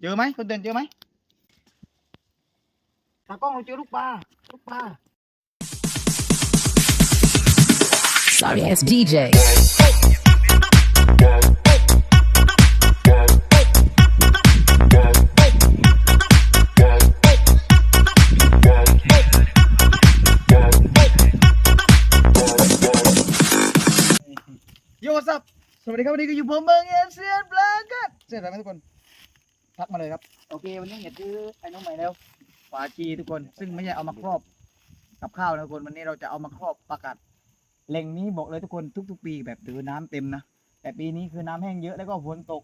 เจอไหมคนเดินเจอไหมตากล้องเราเจอลูกปลาลูกปลา Sorry ass DJ. โยซับสวัสดีครับวันนี้ก็อยู่ผมเมืองเอเชียนปลากัดเสร็จแล้วไหมทุกคน ทักมาเลยครับ โอเค วันนี้อยากซื้อไอ้น้องใหม่แล้วฝาจีทุกคน ซึ่งไม่ใช่เอามาครอบกับข้าวนะทุกคนวันนี้เราจะเอามาครอบปลากัดแหล่งนี้บอกเลยทุกคนทุก ๆ ปีแบบถือน้ำเต็มนะแต่ปีนี้คือน้ำแห้งเยอะแล้วก็ฝนตก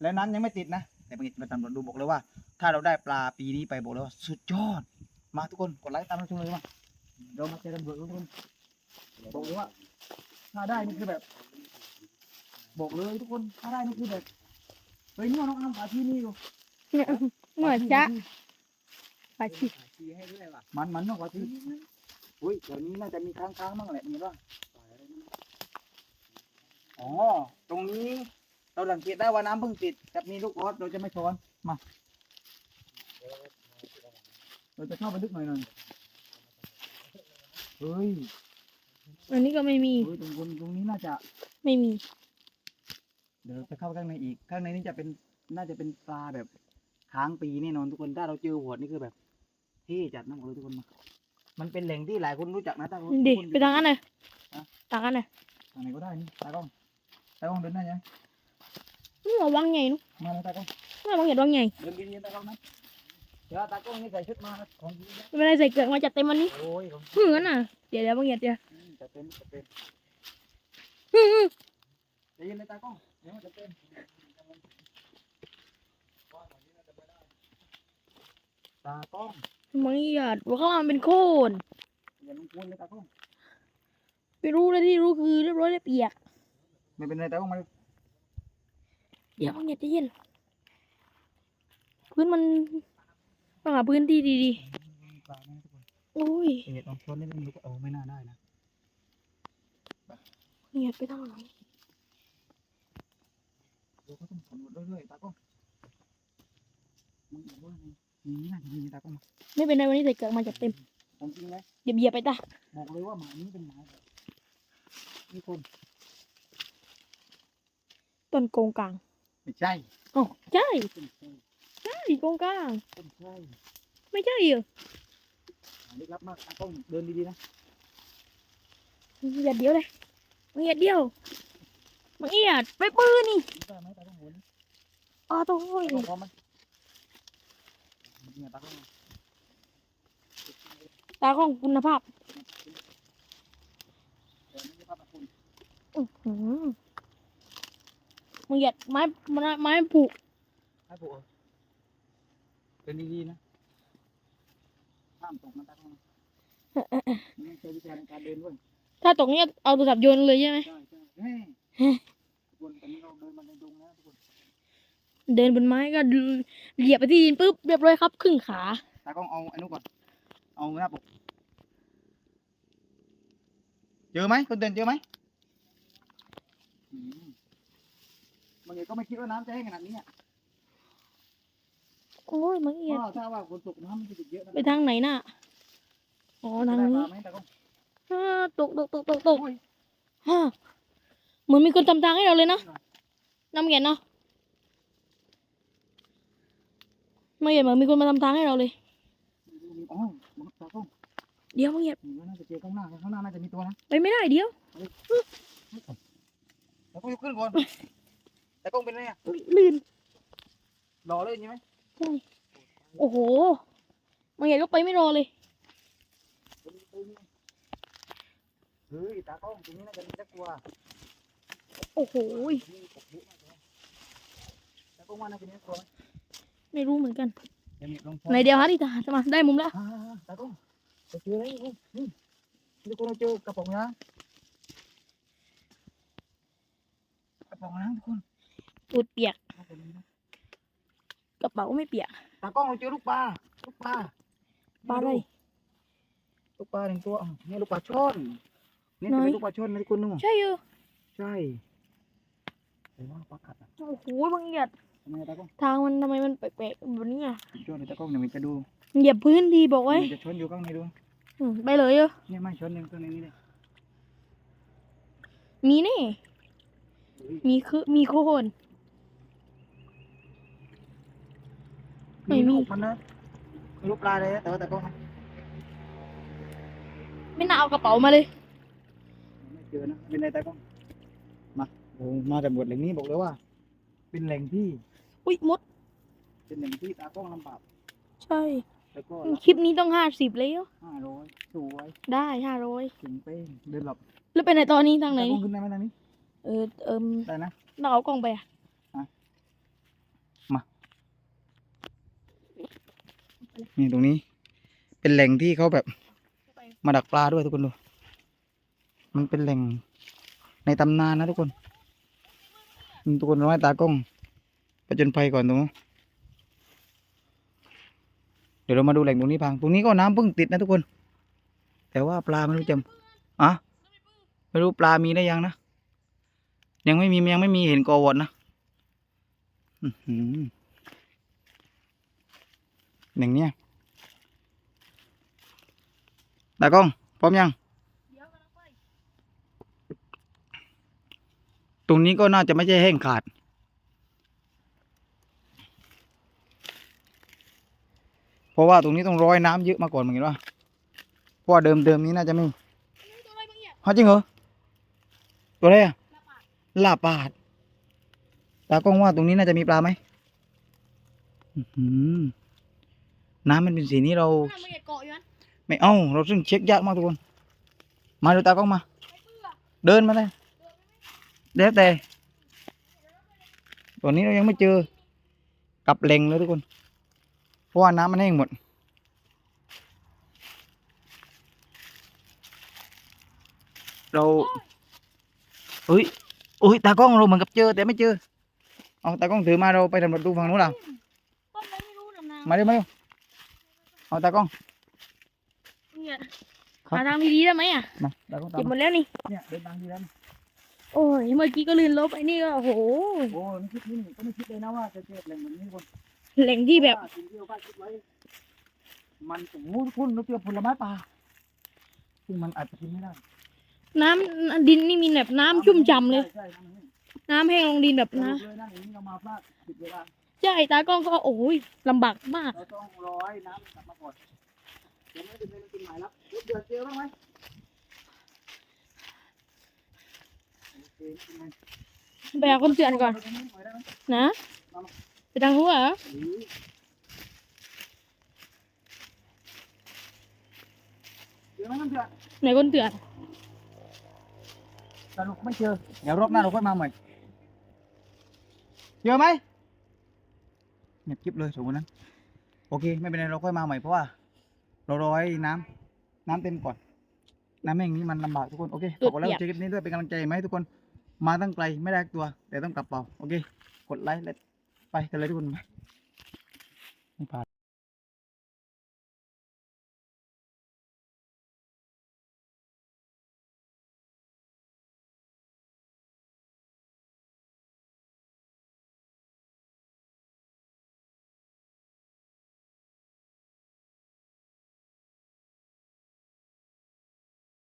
แล้วน้ำยังไม่ติดนะ แต่บางทีมาตำรวจดูบอกเลยว่า ถ้าเราได้ปลาปีนี้ไปบอกเลยว่าสุดยอด มาทุกคนกดไลค์ตามเราชมเลยมาเรามาเจอกันเบิร์ดทุกคนบอกเลยว่า ถ้าได้นี่คือแบบ บอกเลยทุกคนถ้าได้นี่คือแบบ ฮ้ยนี่น้องอ้ำปาที่นี่อยู่เหมือนจะปลาชิดมันมันน้องปาที่อุ้ยเดี๋ยวนี้น่าจะมีค้างค้างๆบ้างแหละมีบ้างอ๋อตรงนี้ เราสังเกตได้ว่าน้ำเพิ่งติดกับมีลูกออสเราจะไม่ช้อนมาเราจะเข้าไปลึกหน่อยหน่อยเฮ้ยอันนี้ก็ไม่มีเฮ้ยตรงบนตรงนี้น่าจะไม่มี เดี๋ยวจะเข้าไปข้างในอีก ข้างในนี่จะเป็นน่าจะเป็นปลาแบบค้างปีแน่นอนทุกคนถ้าเราเจอหัวนี่คือแบบเท่จัดนะบอกเลยทุกคนมามันเป็นแหล่งที่หลายคนรู้จักนะถ้าคนดิทุกคนไปทางนั้นเลยฮะทางนั้นเลยทางไหนก็ได้นี่ตากล้องตากล้องเดินได้ยังนี่ระวังใหญ่นุ๊กมาเลยตากล้องระวังอย่าระวังใหญ่เดินดีๆตากล้องนะเดี๋ยวตากล้องนี่ใส่ชุดมาของจริงนะไม่เป็นไรใส่เกลือกมาจัดเต็มวันนี้โอ้ยของจริงหื้อน่ะเดี๋ยวเดี๋ยวบางเหยียดเดี๋ยวอืมจะเป็นจะเป็นหื้อหื้อใจเย็นเลยตากล้องเดี๋ยวมันจะเป็นตากล้องบางเหยียดว่าข้างล่างเป็นโคนอย่าลงทุนเลยตากล้องไม่รู้เลยที่รู้คือเรียบร้อยแล้วเปียกไม่เป็นไรตากล้องมาเลยเดี๋ยวบางเหยียดใจะเย็นพื้นมันต้องหาพื้นที่ดีปลาไหมทุกคนๆโอ้ยเอ็ดลองชนนิดนึงดูก็เออไม่น่าได้นะเหยียดไปทางไหน เดี๋ยวก็ต้องสำรวจเรื่อยๆตากล้องมันบอกว่าไงมีน่าจะมีตากล้องไม่เป็นไรวันนี้ใส่เกลือกมาจัดเต็มผมจริงไหมเดี๋ยวเหยียบไปตาบอกเลยว่าหมานี้เป็นหมาแบบนี่คนต้นโกงกลางไม่ใช่อ๋อใช่ไม่ใช่ใช่โกงกลางไม่ใช่ไม่ใช่เหรอหมาลึกลับมากตากล้องเดินดีๆนะ เหยียดเดียวเลยบางเหยียดเดียว บางเหยียดไปปืนนี่มีได้ไหมตากล้องหัวนะอ๋อตัวโอ้ยตากล้องพร้อมไหมเนี่ยตากล้องตาของคุณภาพเดี๋ยวนี้ภาพตะคุณอื้อหือมึงเหยียดไม้ไม้ไม้ผูให้ผมเดินดีๆนะห้ามตกนะตากล้องนี่ใช้วิชาในการเดินด้วยถ้าตกเนี้ยเอาโทรศัพท์โยนเลยใช่ไหมใช่ใช่ เฮ้ยทุกคนตอนนี้เราเดินมาในดงแล้วทุกคนเดินบนไม้ก็เหยียบไปที่ดินปุ๊บเรียบร้อยครับครึ่งขาตากล้องเอาอันนู้นก่อน เอาหน้าปกเจอไหมคนเดินเจอไหมอืมบางทีก็ไม่คิดว่าน้ำจะแห้งขนาดนี้อะโอ้ยมึงเหยียดเพราะถ้าว่าฝนตกน้ำมันจะติดเยอะนะไปทางไหนน่ะอ๋อทางได้ปนี้ลาไหมตากล้องอ่าตกตกตกตกตกโอ้ยฮ่า เหมือนมีคนทำทางให้เราเลยนะน้ำเหยียดเนาะไม่เหยียดเหมือนมีคนมาทำทางให้เราเลยอ๋อตากล้องเดี๋ยวมึงเหยียดนี่ก็น่าจะเจอข้างหน้าข้างหน้าน่าจะมีตัวนะไปไม่ได้เดี๋ยวแล้วก็ยกขึ้นก่อนตากล้องเป็นไงอะลื่นรอเลยใช่ไหมโอ้โหมึงเหยียดยกไปไม่รอเลยเฮ้ยตากล้องตรงนี้น่าจะมีตะกัวโอ้โหยตากล้องว่าน่าจะมีตะกัวไหมไม่รู้เหมือนกันเดี๋ยวมีลองไหนเดียวฮะที่ตาจะมาได้มุมแล้วอ่าตากล้องเราเจอแล้วนี่นี่ทุกคนเราเจอกระป๋องน้ำกระป๋องน้ำทุกคนตูดเปียก กระเป๋าไม่เปียกตากล้องเราเจอลูกปลาลูกปลาปลาอะไรลูกปลาหนึ่งตัวอ้าวนี่ลูกปลาช่อนนี่จะไหนเป็นลูกปลาช่อนนะทุกคนนู่นใช่เออใช่ โอ้โหบางเหยียดอืทำไมตากล้องทางมันทำไมมันแปลกๆแบบนี้อะช่วยหน่อยตากล้องเดี๋ยวมันจะดูเหยียบพื้นดีบอกไว้มันจะชนอยู่ข้างในดูอืมไปเลยเหรอเนี่ยไม่ชนหนึ่งตัวนี้นี่เลยมีแน่มีคือมีโคนไม่มีลูกมันนะไม่รู้ปลาเลยนะแต่ว่าตากล้องไม่น่าเอากระเป๋ามาเลยไม่เจอนะเป็นไรตากล้อง มาโอ้มาแต่หมดแหล่งนี้บอกเลยว่า เป็นแหล่งที่ อุ้ยมด เป็นแหล่งที่ตากล้องลำบากใช่ แล้วก็คลิปนี้ต้องห้าสิบแล้ว ห้าร้อยสวยได้ห้าร้อยถึงเป้งเดินหลับแล้วไปไหนตอนนี้ทางไหน ตากล้องขึ้นได้ไหมทางนี้เออเอิมได้นะ เราเอากล้องไปอะนี่ตรงนี้ เป็นแหล่งที่เขาแบบมาดักปลาด้วยทุกคนดู มันเป็นแหล่งในตำนานนะทุกคนนี่ ทุกคนร้อยตากล้องไปจนภัยก่อนตรงนู้นเดี๋ยวเรามาดูแหล่งตรงนี้พังตรงนี้ก็น้ำเพิ่งติดนะทุกคน แต่ว่าปลาไม่รู้จำอะไม่รู้ปลามีได้ยังนะยังไม่มียังไม่มีเห็นกอวอดนะอื้อหืออย่งเนี้ยตากล้องพร้อมยัง ตรงนี้ก็น่าจะไม่ใช่แห้งขาด เพราะว่าตรงนี้ต้องร้อยน้ำเยอะมาก่อนเหมือนกันว่าเพราะว่าเดิมเดิมๆนี้น่าจะไม่ฮะจริงเหรอ ตัวอะไรอะลาบปาด ตากล้องว่าตรงนี้น่าจะมีปลาไหมอื้อหือน้ำมันเป็นสีนี้เราทำไมเกาะอยู่นั้นไม่เอาเราซึ่งเช็คยากมากทุกคน มาดูตากล้องมา เดินมาเลย เดี๋ยวแต่ตอนนี้เรายังไม่เจอกับเล็งเลยทุกคน เพราะว่าน้ำมันแห้งหมด เราเฮ้ยเฮ้ยตากล้องเราเหมือนกับเจอแต่ไม่เจอ เอาตากล้องถือมาเราไปสำรวจดูฝั่งนู้นเราต้นอะไรไม่รู้นำนามาเร็วมาเร็วเอาตากล้องเนี่ยครับหาทางดีๆได้ไหมอะมาตากล้องตาเก็บมหมมาดแล้วนี่เนี่ยเดินทางดีแล้ว โอ้ยเมื่อกี้ก็ลื่นลบไอ้นี่ก็โอ้โหโอ้ไม่คิดนี่ก็ไม่คิดเลยนะว่าจะเจอแหล่งแบบนี้คนแหล่งที่แบบสิ่งที่เราคาดคิดไว้ มันโอ้โหคุณเราเจอผลไม้ป่าซึ่งมันอาจจะกินไม่ได้ น้ำดินนี่มีแบบน้ำชุ่มฉ่ำเลยใช่ใช่น้ำมันน้ำแห้งลงดินแบบแห้งนะเลยนะอย่างนี้เรามาพลาดผิดเวลาใช่ตากล้องก็โอ้ยลำบากมากเราต้องรอให้น้ำมันกลับมาก่อนเดี๋ยวไม่เป็นไรมันกินใหม่แล้วเดือดเจอบ้างไหมโอเค ไม่เป็นไรไปหาคนเตือนก่อนไปตรงหน่อยได้ไหมนะไปทางหัวเหรอหรือเจอไหมมันเดือดไหนคนเตือนสรุปไม่เจอ เดี๋ยวรอบหน้าเราค่อยมาใหม่ เจอไหมเงียบกิ๊บเลยสมมตินั้น โอเค ไม่เป็นไรเราค่อยมาใหม่เพราะว่า เรารอให้น้ำน้ำเต็มก่อน น้ำแม่งนี้มันลำบากทุกคน โอเคขอบคุณแล้วเจอคลิปนี้ด้วยเป็นกำลังใจไหมทุกคน มาตั้งไกลไม่ได้ตัว แต่ต้องกลับเป่าโอเค กดไลค์และไปกันเลยทุกคน